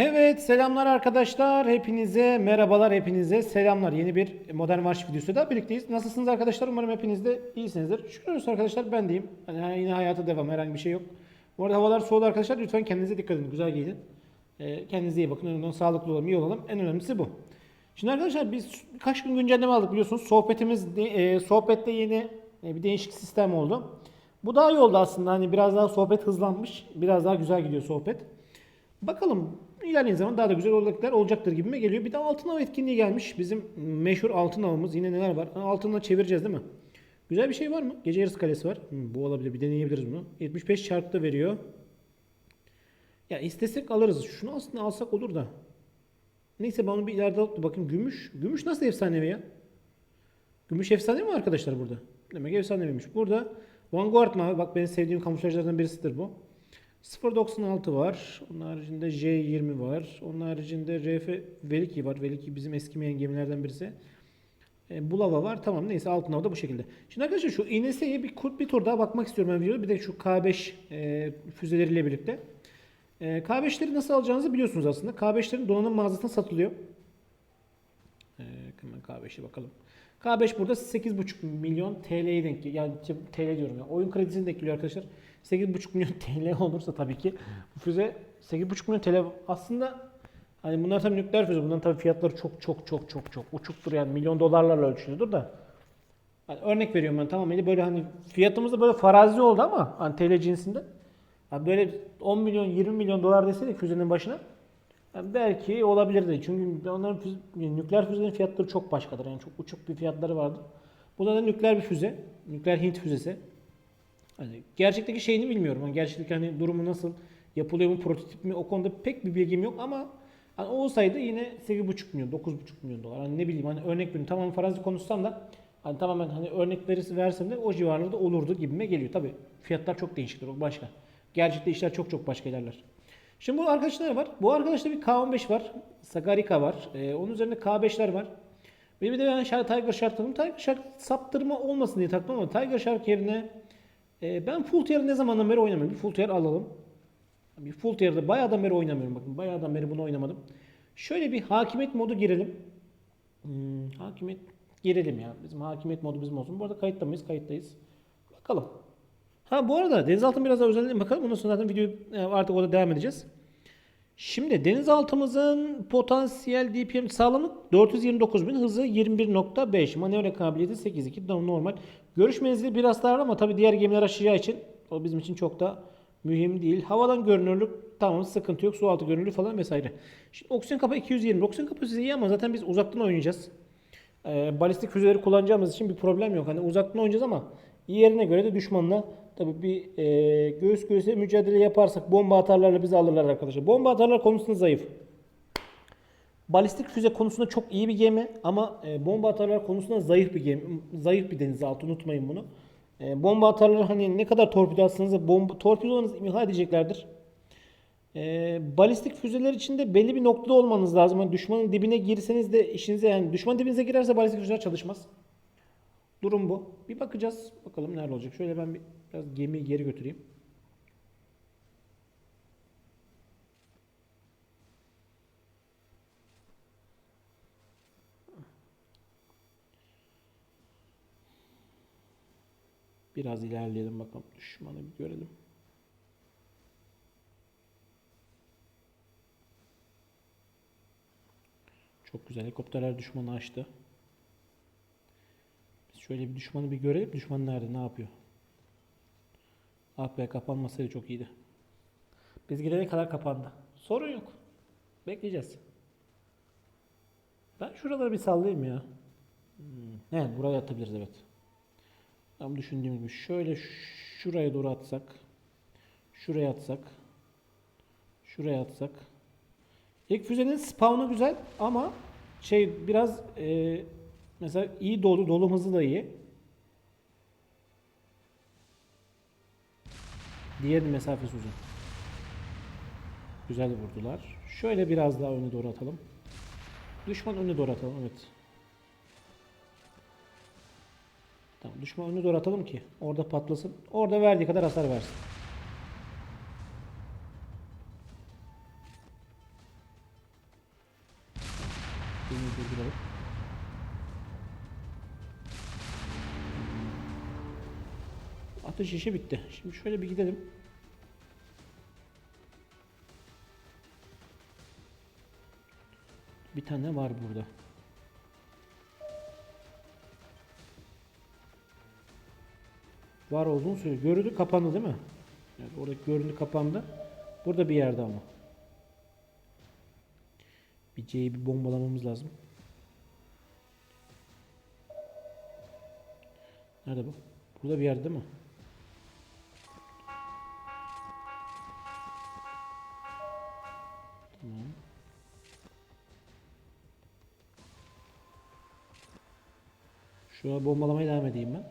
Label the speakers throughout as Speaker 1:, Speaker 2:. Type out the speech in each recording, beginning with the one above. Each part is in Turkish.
Speaker 1: Evet selamlar arkadaşlar. Hepinize merhabalar hepinize selamlar. Yeni bir Modern Marş videosu da birlikteyiz. Nasılsınız arkadaşlar? Umarım hepiniz de iyisinizdir. Şükür arkadaşlar ben deyim. Yani yine hayata devam herhangi bir şey yok. Bu arada havalar soğudu arkadaşlar. Lütfen kendinize dikkat edin. Güzel giyinin. Ee, kendinize iyi bakın. Önemli sağlıklı olalım, iyi olalım. En önemlisi bu. Şimdi arkadaşlar biz kaç gün güncelleme aldık biliyorsunuz. Sohbetimiz e, sohbette yeni e, bir değişik sistem oldu. Bu daha iyi oldu aslında. Hani biraz daha sohbet hızlanmış. Biraz daha güzel gidiyor sohbet. Bakalım ilerleyen zaman daha da güzel olacaklar olacaktır gibime geliyor. Bir de altın av etkinliği gelmiş. Bizim meşhur altın avımız. Yine neler var? Altınla çevireceğiz değil mi? Güzel bir şey var mı? Gece yarısı kalesi var. Hı, bu olabilir. Bir deneyebiliriz bunu. 75 çarptı veriyor. Ya istesek alırız. Şunu aslında alsak olur da. Neyse ben onu bir ileride alıp bakayım. Gümüş. Gümüş nasıl efsanevi ya? Gümüş efsane mi arkadaşlar burada? Demek efsaneviymiş. Burada Vanguard mavi. Bak benim sevdiğim kamuflajlardan birisidir bu. 0.96 var. Onun haricinde J20 var. Onun haricinde RF Veliki var. Veliki bizim eskimeyen gemilerden birisi. E, Bulava var. Tamam neyse altın da bu şekilde. Şimdi arkadaşlar şu INS'ye bir, bir tur daha bakmak istiyorum ben videoda. Bir de şu K5 e, füzeleriyle birlikte. E, K5'leri nasıl alacağınızı biliyorsunuz aslında. K5'lerin donanım mağazasında satılıyor. E, hemen K5'e bakalım. K5 burada 8,5 milyon TL'ye denk geliyor. Yani TL diyorum ya. Oyun kredisine denk geliyor arkadaşlar. 8,5 milyon TL olursa tabii ki bu füze 8,5 milyon TL aslında hani bunlar tabii nükleer füze. Bunların tabii fiyatları çok çok çok çok çok uçuktur yani milyon dolarlarla ölçülüyordur da. Hani örnek veriyorum ben tamamıyla böyle hani fiyatımız da böyle farazi oldu ama hani TL cinsinde. Yani böyle 10 milyon 20 milyon dolar deseydik füzenin başına yani belki olabilirdi. Çünkü onların füze, nükleer füzelerin fiyatları çok başkadır. Yani çok uçuk bir fiyatları vardır. Bu da nükleer bir füze. Nükleer Hint füzesi. Hani gerçekteki şeyini bilmiyorum. Hani gerçekteki hani durumu nasıl yapılıyor mu, prototip mi o konuda pek bir bilgim yok ama hani olsaydı yine 8,5 milyon, 9,5 milyon dolar. Hani ne bileyim hani örnek veriyorum. Tamam farazi konuşsam da hani tamamen hani örnek verisi versem de o civarlarda olurdu gibime geliyor. Tabi fiyatlar çok değişiktir o başka. Gerçekte işler çok çok başka ilerler. Şimdi bu arkadaşlar var. Bu arkadaşta bir K15 var. Sagarika var. Ee, onun üzerinde K5'ler var. Ve bir de ben Tiger Shark taktım. Tiger Shark saptırma olmasın diye taktım ama Tiger Shark yerine e, ben full tier ne zamandan beri oynamıyorum. Bir full tier alalım. Bir full tier'de bayağıdan beri oynamıyorum. Bakın bayağıdan beri bunu oynamadım. Şöyle bir hakimiyet modu girelim. Hmm, hakimiyet girelim ya. Bizim hakimiyet modu bizim olsun. Bu arada kayıtta mıyız? Kayıttayız. Bakalım. Ha bu arada denizaltı biraz daha özelliğine bakalım. Ondan sonra zaten videoyu e, artık orada devam edeceğiz. Şimdi denizaltımızın potansiyel DPM sağlamlık 429 bin, hızı 21.5, manevra kabiliyeti 8.2 da normal. Görüş menzili biraz daha ama tabii diğer gemiler aşacağı için o bizim için çok da mühim değil. Havadan görünürlük tamam sıkıntı yok. Su altı görünürlük falan vesaire. Şimdi oksijen kapağı 220. Oksijen kapasitesi iyi ama zaten biz uzaktan oynayacağız. Ee, balistik füzeleri kullanacağımız için bir problem yok. Hani uzaktan oynayacağız ama yerine göre de düşmanla tabii bir e, göğüs göğüse mücadele yaparsak bomba atarlarla bizi alırlar arkadaşlar. Bomba atarlar konusunda zayıf. Balistik füze konusunda çok iyi bir gemi ama e, bomba atarlar konusunda zayıf bir gemi, zayıf bir denizaltı unutmayın bunu. E, bomba atarlar hani ne kadar torpido atsanız bomba torpidolarınızı imha edeceklerdir. E, balistik füzeler için de belli bir noktada olmanız lazım. Yani düşmanın dibine girseniz de işinize yani düşman dibinize girerse balistik füzeler çalışmaz. Durum bu. Bir bakacağız. Bakalım nerede olacak. Şöyle ben bir, biraz gemiyi geri götüreyim. Biraz ilerleyelim bakalım. Düşmanı bir görelim. Çok güzel. Helikopterler düşmanı açtı. Biz şöyle bir düşmanı bir görelim. Düşman nerede? Ne yapıyor? Ah be kapanmasaydı çok iyiydi. Biz gidene kadar kapandı. Sorun yok. Bekleyeceğiz. Ben şuraları bir sallayayım ya. Hmm. Evet buraya atabiliriz evet. Tam düşündüğüm gibi şöyle şuraya doğru atsak. Şuraya atsak. Şuraya atsak. İlk füzenin spawn'u güzel ama şey biraz e, mesela iyi dolu, dolum hızı da iyi. Diğerinin mesafesi uzun. Güzel vurdular. Şöyle biraz daha öne doğru atalım. Düşman önüne doğru atalım evet. Tamam düşman önüne doğru atalım ki orada patlasın. Orada verdiği kadar hasar versin. Atış işi bitti. Şimdi şöyle bir gidelim. Bir tane var burada. Var olduğunu söylüyor. Görüldü kapandı değil mi? Evet, oradaki görüntü kapandı. Burada bir yerde ama. Bir C'yi bir bombalamamız lazım. Nerede bu? Burada bir yerde değil mi? Tamam. Şu an bombalamaya devam edeyim ben.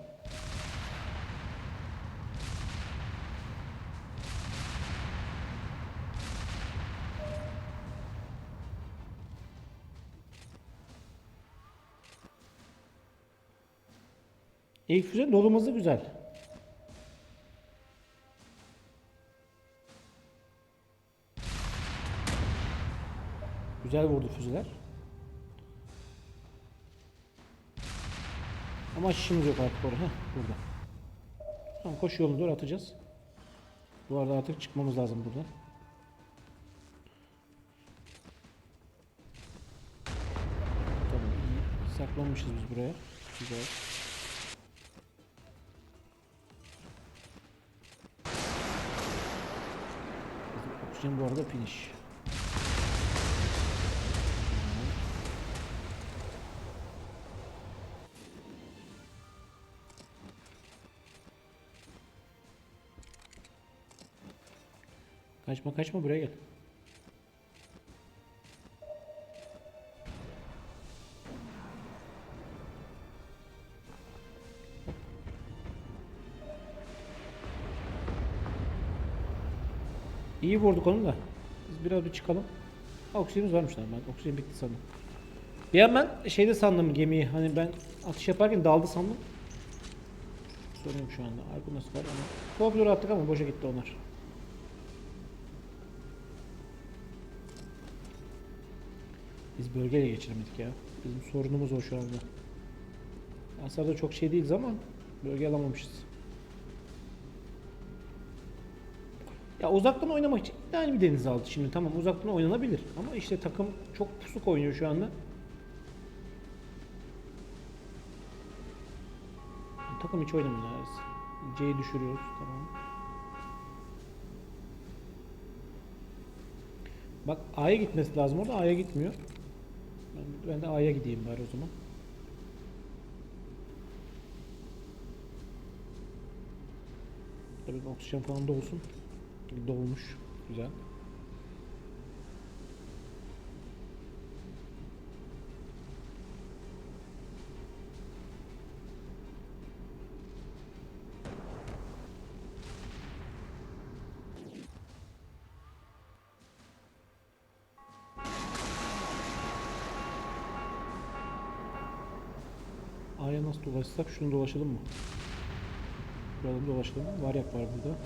Speaker 1: İlk füze dolumuzı güzel. Güzel vurdu füzeler. Ama işimiz yok artık orada. Burada. Tamam koş yolunu doğru atacağız. Bu arada artık çıkmamız lazım buradan. Tamam. Saklanmışız biz buraya. Güzel. Oksijen bu arada finish. Kaçma kaçma buraya gel. İyi vurduk onu da. Biz biraz bir çıkalım. Ha, oksijenimiz varmış lan ben oksijen bitti sandım. Bir an ben şeyde sandım gemiyi hani ben atış yaparken daldı sandım. Sorun yok şu anda. Arka nasıl var ama. Kopyaları attık ama boşa gitti onlar. Biz bölgeyle geçiremedik ya. Bizim sorunumuz o şu anda. Hasarda çok şey değiliz ama bölge alamamışız. Ya uzaktan oynamak için ideal bir denizaltı şimdi tamam uzaktan oynanabilir ama işte takım çok pusuk oynuyor şu anda. Takım hiç oynamıyor neredeyse. C'yi düşürüyoruz tamam. Bak A'ya gitmesi lazım orada A'ya gitmiyor. Ben, ben de A'ya gideyim bari o zaman. Tabii oksijen falan da olsun. Dolmuş. Güzel. A'ya nasıl dolaşsak şunu dolaşalım mı? Buradan dolaşalım. Varyak var burada.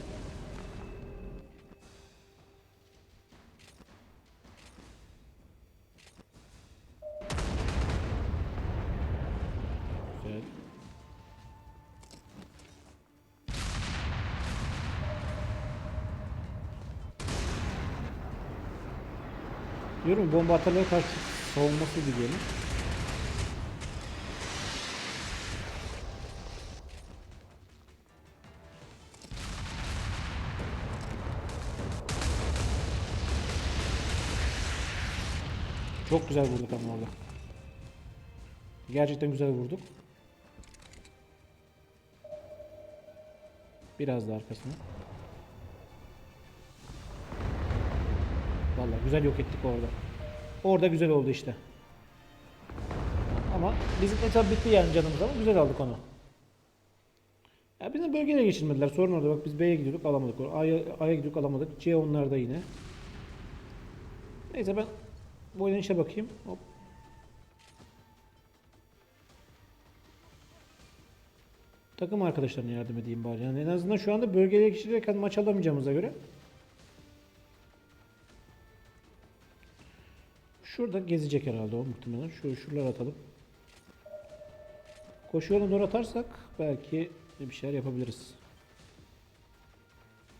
Speaker 1: Diyorum bomba atarlara karşı savunması gemi. Çok güzel vurduk ama orada. Gerçekten güzel vurduk. Biraz da arkasına. Vallahi güzel yok ettik orada. Orada güzel oldu işte. Ama bizim etap bitti yani canımız ama güzel aldık onu. Ya bizim bölgeye geçirmediler. Sorun orada bak biz B'ye gidiyorduk alamadık. A'ya A'ya gidiyorduk alamadık. C onlarda yine. Neyse ben bu oynayışa bakayım. Hop. Takım arkadaşlarına yardım edeyim bari. Yani en azından şu anda bölgeye geçirirken maç alamayacağımıza göre Şurada gezecek herhalde o muhtemelen. Şu şuraları atalım. Koşu yoluna doğru atarsak belki bir şeyler yapabiliriz.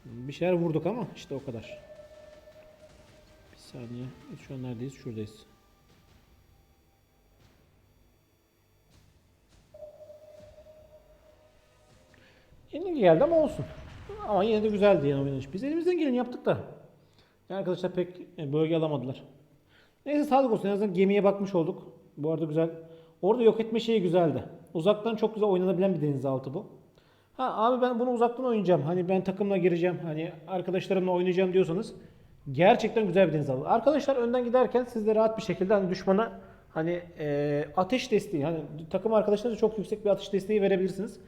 Speaker 1: Bir şeyler vurduk ama işte o kadar. Bir saniye. Şu an neredeyiz? Şuradayız. Yeni geldi ama olsun. Ama yine de güzeldi yani oynanış. Biz elimizden geleni yaptık da. Yani arkadaşlar pek e, bölge alamadılar. Neyse sağlık olsun. En azından gemiye bakmış olduk. Bu arada güzel. Orada yok etme şeyi güzeldi. Uzaktan çok güzel oynanabilen bir denizaltı bu. Ha abi ben bunu uzaktan oynayacağım. Hani ben takımla gireceğim. Hani arkadaşlarımla oynayacağım diyorsanız gerçekten güzel bir denizaltı. Arkadaşlar önden giderken siz de rahat bir şekilde hani düşmana hani e, ateş desteği hani takım arkadaşlarınıza çok yüksek bir atış desteği verebilirsiniz.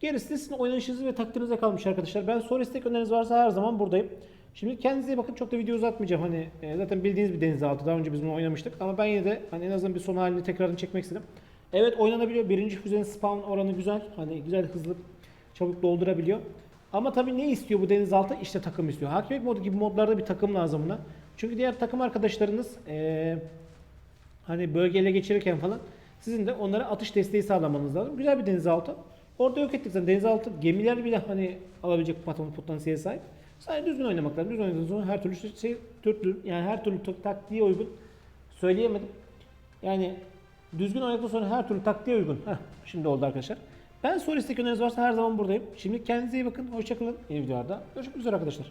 Speaker 1: Gerisi sizin oynayışınız ve takdirinize kalmış arkadaşlar. Ben soru istek öneriniz varsa her zaman buradayım. Şimdi kendinize bakın çok da video uzatmayacağım. Hani e, zaten bildiğiniz bir denizaltı. Daha önce biz bunu oynamıştık. Ama ben yine de hani en azından bir son halini tekrarını çekmek istedim. Evet oynanabiliyor. Birinci füzenin spawn oranı güzel. Hani güzel hızlı çabuk doldurabiliyor. Ama tabii ne istiyor bu denizaltı? İşte takım istiyor. Hakimiyet modu gibi modlarda bir takım lazım buna. Çünkü diğer takım arkadaşlarınız e, hani bölge ele geçirirken falan sizin de onlara atış desteği sağlamanız lazım. Güzel bir denizaltı. Orada yok ettik denizaltı gemiler bile hani alabilecek potansiyele sahip. Sadece düzgün oynamak lazım. Düzgün oynadığınız zaman her türlü şey, türlü, yani her türlü tak- taktiğe uygun söyleyemedim. Yani düzgün oynadıktan sonra her türlü taktiğe uygun. Heh, şimdi oldu arkadaşlar. Ben soru istek öneriniz varsa her zaman buradayım. Şimdi kendinize iyi bakın. Hoşçakalın. Yeni videolarda görüşmek üzere arkadaşlar.